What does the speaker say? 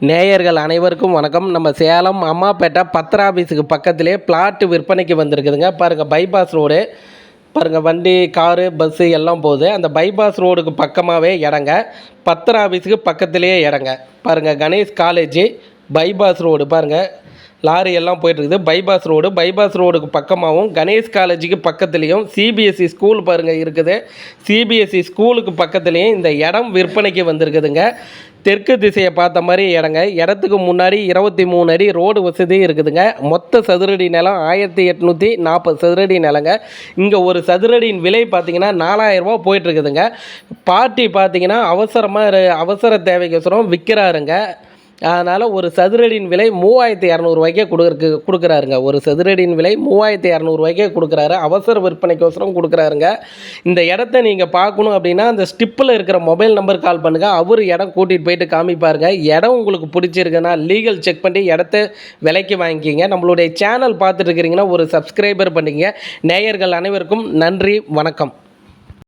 நேயர்கள் அனைவருக்கும் வணக்கம். நம்ம சேலம் அம்மாப்பேட்டை பத்திர ஆஃபீஸுக்கு பக்கத்திலே பிளாட்டு விற்பனைக்கு வந்திருக்குதுங்க. பாருங்கள் பைபாஸ் ரோடு பாருங்கள் வண்டி காரு பஸ்ஸு எல்லாம் போகுது. அந்த பைபாஸ் ரோடுக்கு பக்கமாகவே இடங்க. பத்திர ஆஃபீஸுக்கு பக்கத்திலேயே இடங்க. பாருங்கள் கணேஷ் காலேஜ் பைபாஸ் ரோடு பாருங்கள் லாரி எல்லாம் போயிட்டுருக்குது. பைபாஸ் ரோடு பைபாஸ் ரோடுக்கு பக்கமாகவும் கணேஷ் காலேஜுக்கு பக்கத்துலேயும் சிபிஎஸ்சி ஸ்கூல் பாருங்கள் இருக்குது. சிபிஎஸ்சி ஸ்கூலுக்கு பக்கத்துலேயும் இந்த இடம் விற்பனைக்கு வந்திருக்குதுங்க. தெற்கு திசையை பார்த்த மாதிரி இடங்க. இடத்துக்கு முன்னாடி இருபத்தி மூணு அடி ரோடு வசதி இருக்குதுங்க. மொத்த சதுரடி நிலம் ஆயிரத்தி எட்நூற்றி நாற்பது சதுரடி நிலங்க. இங்கே ஒரு சதுரடியின் விலை பார்த்தீங்கன்னா நாலாயிரரூபா போயிட்டுருக்குதுங்க. பார்ட்டி பார்த்திங்கன்னா அவசரமாக அவசர தேவைக்கோசரம் விற்கிறாருங்க. அதனால் ஒரு சதுரடியின் விலை மூவாயிரத்தி இரநூறுவாய்க்கே கொடுக்குறக்கு கொடுக்குறாருங்க. ஒரு சதுரடியின் விலை மூவாயிரத்தி இரநூறுவாய்க்கே கொடுக்குறாரு. அவசர விற்பனைக்கோசரம் கொடுக்குறாருங்க. இந்த இடத்த நீங்கள் பார்க்கணும் அப்படின்னா அந்த ஸ்டிப்பில் இருக்கிற மொபைல் நம்பர் கால் பண்ணுங்கள் அவர் இடம் கூட்டிகிட்டு போயிட்டு காமிப்பாருங்க. இடம் உங்களுக்கு பிடிச்சிருக்குன்னா லீகல் செக் பண்ணி இடத்த விலைக்கு வாங்கிக்கிங்க. நம்மளுடைய சேனல் பார்த்துட்டு இருக்கிறீங்கன்னா ஒரு சப்ஸ்கிரைபர் பண்ணிக்கங்க. நேயர்கள் அனைவருக்கும் நன்றி வணக்கம்.